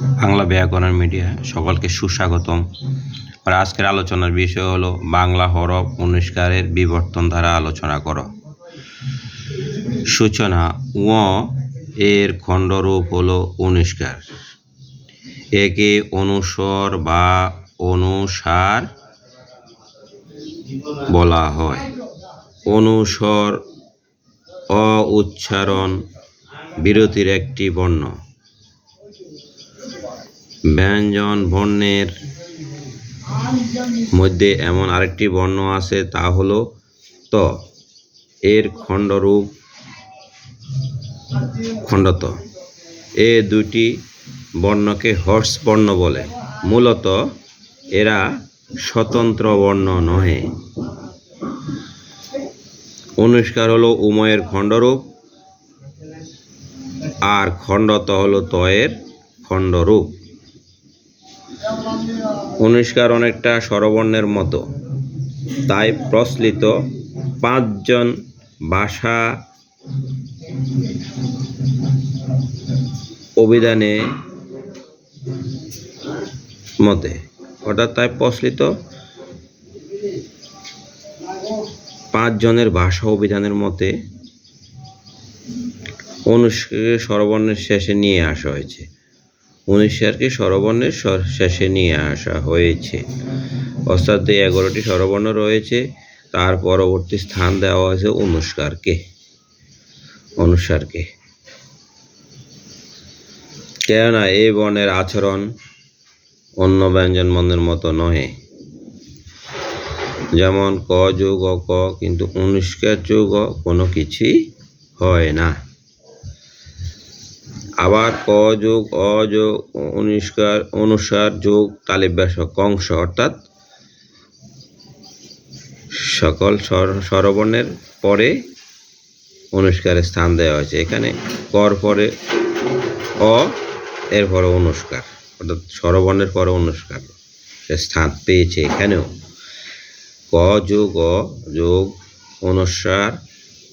বাংলা ব্যাকরণ মিডিয়া সকলকে সুস্বাগতম। আর আজকের আলোচনার বিষয় হলো বাংলা হরফ অনুষ্কারের বিবর্তন দ্বারা আলোচনা করো। সূচনা ও এর খণ্ডরূপ হলো অনুষ্কার। একে অনুসর বা অনুসার বলা হয়। অনুসর অ উচ্চারণ বিরতির একটি বর্ণ। ব্যঞ্জন বর্ণের মধ্যে এমন আরেকটি বর্ণ আছে, তা হল ত। এর খণ্ডরূপ খণ্ডত। এ দুটি বর্ণকে হর্স বর্ণ বলে। মূলত এরা স্বতন্ত্র বর্ণ নহে। অনুষ্কার হলো উময়ের খণ্ডরূপ। আর খণ্ডত হলো তয়ের খণ্ডরূপ। অনুষ্কার অনেকটা স্বরবর্ণের মতো। তাই প্রচলিত পাঁচজন ভাষা অভিধানে মতে। অর্থাৎ তাই প্রচলিত পাঁচজনের ভাষা অভিধানের মতে অনুষ্কারকে স্বরবর্ণের শেষে নিয়ে আসা হয়েছে। অনুষ্কারকে স্বরবর্ণের শেষে নিয়ে আসা হয়েছে। অর্থাৎ এই এগারোটি স্বরবর্ণ রয়েছে, তার পরবর্তী স্থান দেওয়া হয়েছে অনুষ্কারকে। অনুসারকে কেননা এই বর্ণের আচরণ অন্য ব্যঞ্জন বর্ণের মতো নহে। যেমন ক যোগ অ ক, কিন্তু অনুষ্কার যোগ কোনো কিছুই হয় না। আবার ক যোগ, অ যোগ, অনুষ্কার, অনুসার যোগ তালিব্যাস কংস, অর্থাৎ সকল স্বর- স্বরবর্ণের পরে অনুষ্কারের স্থান দেওয়া হয়েছে। এখানে কর পরে অ, এর পরে অনুষ্কার, অর্থাৎ স্বরবর্ণের পরে অনুষ্কার স্থান পেয়েছে এখানেও। ক যোগ, অ যোগ, অনুসার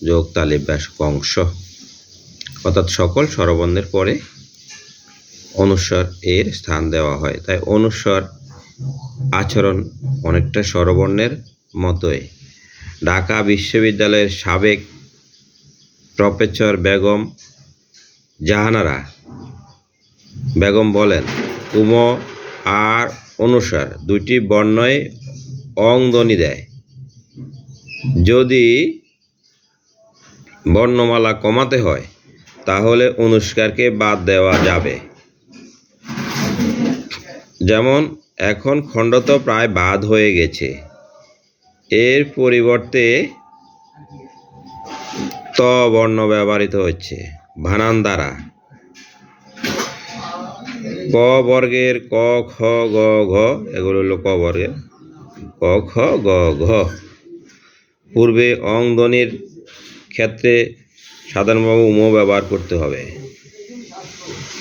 যোগ তালিব্যাস কংস। অর্থাৎ সকল স্বরবর্ণের পরে অনুস্বর এর স্থান দেওয়া হয়। তাই অনুস্বর আচরণ অনেকটা স্বরবর্ণের মতোই। ঢাকা বিশ্ববিদ্যালয়ের সাবেক প্রফেসর বেগম জাহানারা বেগম বলেন, উম আর অনুসার দুটি বর্ণই অংধ্বনি দেয়। যদি বর্ণমালা কমাতে হয় তাহলে অনুষ্কারকে বাদ দেওয়া যাবে। যেমন, এখন খণ্ডত প্রায় বাদ হয়ে গেছে। এর পরিবর্তে ত বর্ণ ব্যবহৃত হচ্ছে ভানান দ্বারা ক বর্গের ক, খ, গ, ঘ, এগুলো হলো ক বর্গের ক, খ, গ, ঘ। পূর্বে অং ধ্বনির ক্ষেত্রে সাধারণভাবে উম ব্যবহার করতে হবে।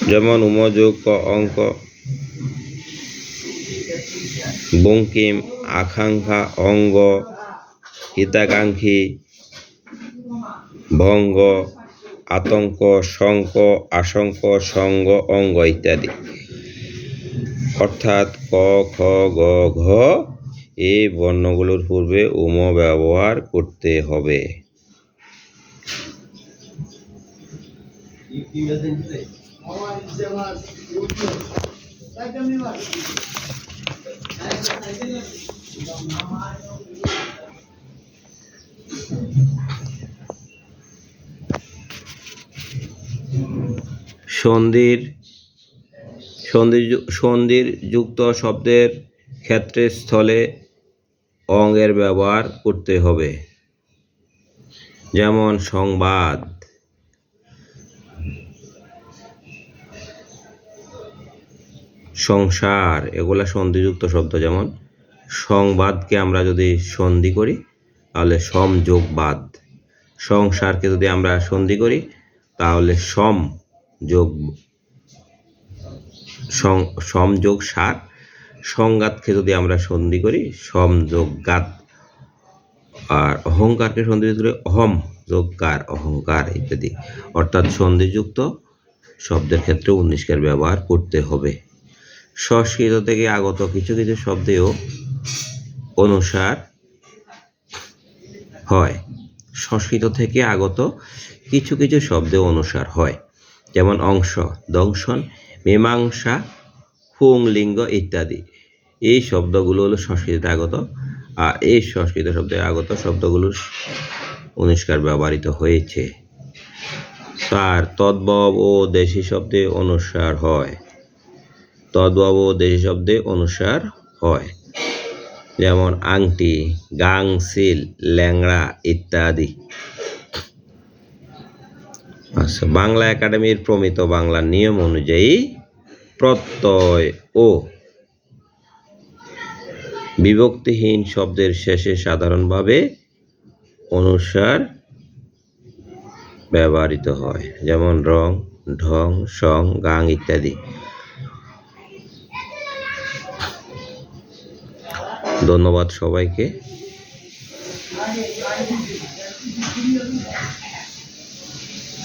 যেমন উম যোগ ক, অঙ্ক, বঙ্কিম, আকাঙ্ক্ষা, অঙ্গ, হিতাকাঙ্ক্ষী, ভঙ্গ, আতঙ্ক, শঙ্ক, আশঙ্ক, সঙ্গ, অঙ্গ ইত্যাদি। অর্থাৎ ক, খ, গ, ঘ এই বর্ণগুলোর পূর্বে উম ব্যবহার করতে হবে। সন্ধির সন্ধি সন্ধির যুক্ত শব্দের ক্ষেত্রে স্থলে অঙ্গের ব্যবহার করতে হবে। যেমন সংবাদ সংসার, এগুলা সন্ধিযুক্ত শব্দ যেমন, সংবাদকে আমরা যদি সন্ধি করি, তাহলে সমযোগবাদ সংসারকে যদি আমরা সন্ধি করি, তাহলে সম যোগ সমযোগ সার। সংঘাতকে যদি আমরা সন্ধি করি সমযোগাত আর অহংকারকে সন্ধি করে, অহম যোগকার অহংকার ইত্যাদি। অর্থাৎ সন্ধিযুক্ত শব্দের ক্ষেত্রে উনিশকার ব্যবহার করতে হবে। সংস্কৃত থেকে আগত কিছু কিছু শব্দেও অনুসার হয়। সংস্কৃত থেকে আগত কিছু কিছু শব্দে অনুসার হয়। যেমন অংশ, দংশন, মীমাংসা, পুংলিঙ্গ ইত্যাদি। এই শব্দগুলো হলো সংস্কৃতে আগত। আর এই সংস্কৃত শব্দে আগত শব্দগুলো অনুষ্কার ব্যবহৃত হয়েছে। তার তদ্ভব ও দেশি শব্দে অনুসার হয়। তদ্ভব ও দেশি শব্দে অনুসার হয়। যেমন আংটি, গাং, সিল, ল্যাংড়া ইত্যাদি। আচ্ছা বাংলা একাডেমির প্রমিত বাংলা নিয়ম অনুযায়ী প্রত্যয় ও বিভক্তিহীন শব্দের শেষে সাধারণভাবে অনুসার ব্যবহৃত হয়। যেমন রং, ঢং, সং, গাং ইত্যাদি। ধন্যবাদ সবাইকে।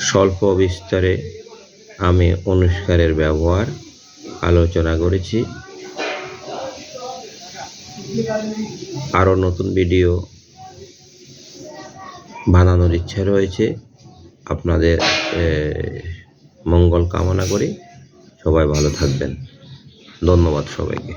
স্বল্প বিস্তারে আমি অনুষ্কারের ব্যবহার আলোচনা করেছি। আরও নতুন ভিডিও বানানোর ইচ্ছা রয়েছে। আপনাদের মঙ্গল কামনা করি। সবাই ভালো থাকবেন। ধন্যবাদ সবাইকে।